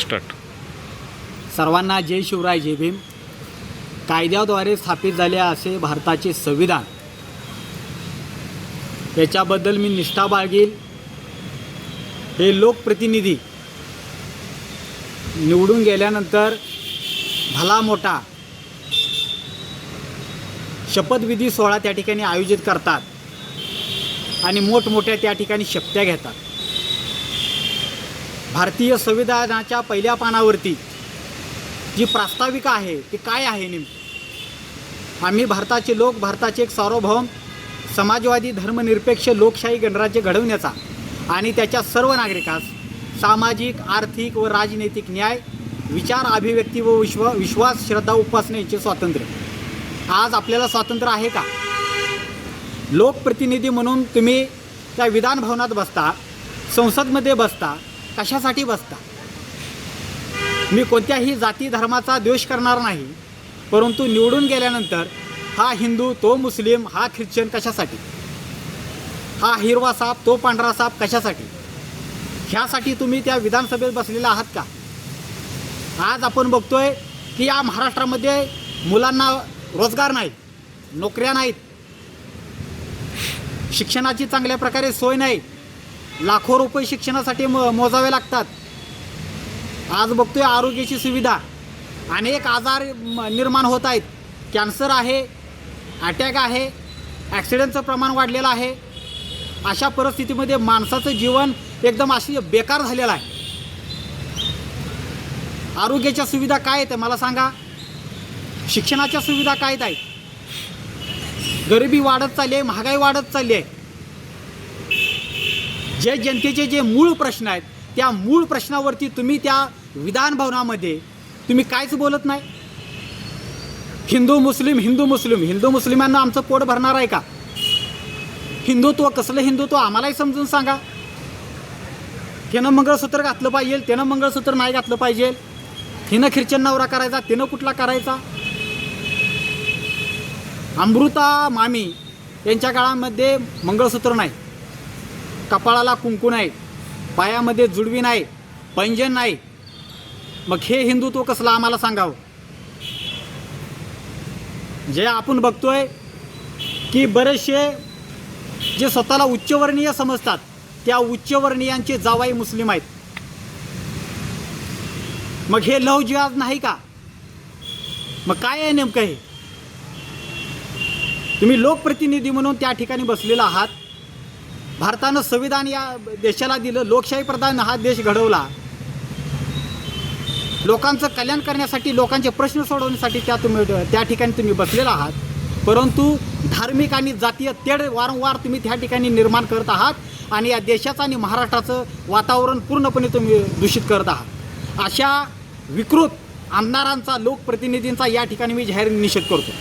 Start सर्वांना जय शिवराय जय भीम. कायद्याद्वारे स्थापित झाले असे भारताचे संविधान. याच्याबद्दल मी निष्ठा बाळगील. हे लोकप्रतिनिधी निवडून गेल्यानंतर भला मोठा शपथविधी सोहळा त्या ठिकाणी आयोजित करतात आणि मोठमोठ्या त्या ठिकाणी शपथ्या घेतात. भारतीय संविधानाच्या पहिल्या पानावरती जी प्रास्ताविका आहे ती काय आहे नेमकी? आम्ही भारताचे लोक भारताचे एक सार्वभौम समाजवादी धर्मनिरपेक्ष लोकशाही गणराज्य घडवण्याचा आणि त्याच्या सर्व नागरिकास सामाजिक आर्थिक व राजनैतिक न्याय विचार अभिव्यक्ती व विश्व विश्वास श्रद्धा उपासनेचे स्वातंत्र्य. आज आपल्याला स्वातंत्र्य आहे का? लोकप्रतिनिधी म्हणून तुम्ही त्या विधान भवनात बसता संसदमध्ये बसता कशासाठी बसता? मी कोणत्याही जाती धर्माचा द्वेष करणार नाही परंतु निवडून गेल्यानंतर हा हिंदू तो मुस्लिम हा ख्रिश्चन कशासाठी? हा हिरवा साप तो पांढरा साप कशासाठी? ह्यासाठी तुम्ही त्या विधानसभेत बसलेला आहात का? आज आपण बघतोय की या महाराष्ट्रामध्ये मुलांना रोजगार नाही नोकऱ्या नाहीत. शिक्षणाची चांगल्या प्रकारे सोय नाही लाखो रुपये शिक्षणासाठी म मोजावे लागतात. आज बघतोय आरोग्याची सुविधा. अनेक आजार म- निर्माण होत आहेत. कॅन्सर आहे अटॅक आहे ॲक्सिडेंटचं प्रमाण वाढलेलं आहे. अशा परिस्थितीमध्ये माणसाचं जीवन एकदम अशी बेकार झालेलं आहे. आरोग्याच्या सुविधा काय आहेत मला सांगा. शिक्षणाच्या सुविधा काय आहेत? गरिबी वाढत चालली आहे महागाई वाढत चालली आहे. जे जनतेचे जे मूळ प्रश्न आहेत त्या मूळ प्रश्नावरती तुम्ही त्या विधान भवनामध्ये तुम्ही कायच बोलत नाही. हिंदू मुस्लिम हिंदू मुस्लिम हिंदू मुस्लिमांना आमचं पोट भरणार आहे का? हिंदुत्व कसलं हिंदुत्व आम्हालाही समजून सांगा. त्यानं मंगळसूत्र घातलं पाहिजे त्यानं मंगळसूत्र नाही घातलं पाहिजे. हिनं ख्रिश्चन नवरा करायचा तिनं कुठला करायचा? अमृता मामी यांच्या काळामध्ये मंगळसूत्र नाही. कपाळाला कुंकू नाही पायामध्ये जुडवी नाही पैंजन नाही. मग हे हिंदुत्व कसलं आम्हाला सांगावं? जे आपण बघतोय की बरेचसे जे स्वतःला उच्चवर्णीय समजतात त्या उच्चवर्णीयांचे जावाई मुस्लिम आहेत. मग हे लव जिहाज नाही का? मग काय आहे नेमकं हे? तुम्ही लोकप्रतिनिधी म्हणून त्या ठिकाणी बसलेला आहात. भारतानं संविधान या देशाला दिलं लोकशाही प्रधान हा देश घडवला. लोकांचं कल्याण करण्यासाठी लोकांचे प्रश्न सोडवण्यासाठी त्या तुम्ही त्या ठिकाणी तुम्ही बसलेला आहात. परंतु धार्मिक आणि जातीय तेढ वारंवार तुम्ही त्या ठिकाणी निर्माण करत आहात आणि या देशाचं आणि महाराष्ट्राचं वातावरण पूर्णपणे तुम्ही दूषित करत आहात. अशा विकृत आमदारांचा लोकप्रतिनिधींचा या ठिकाणी मी जाहीर निषेध करतो.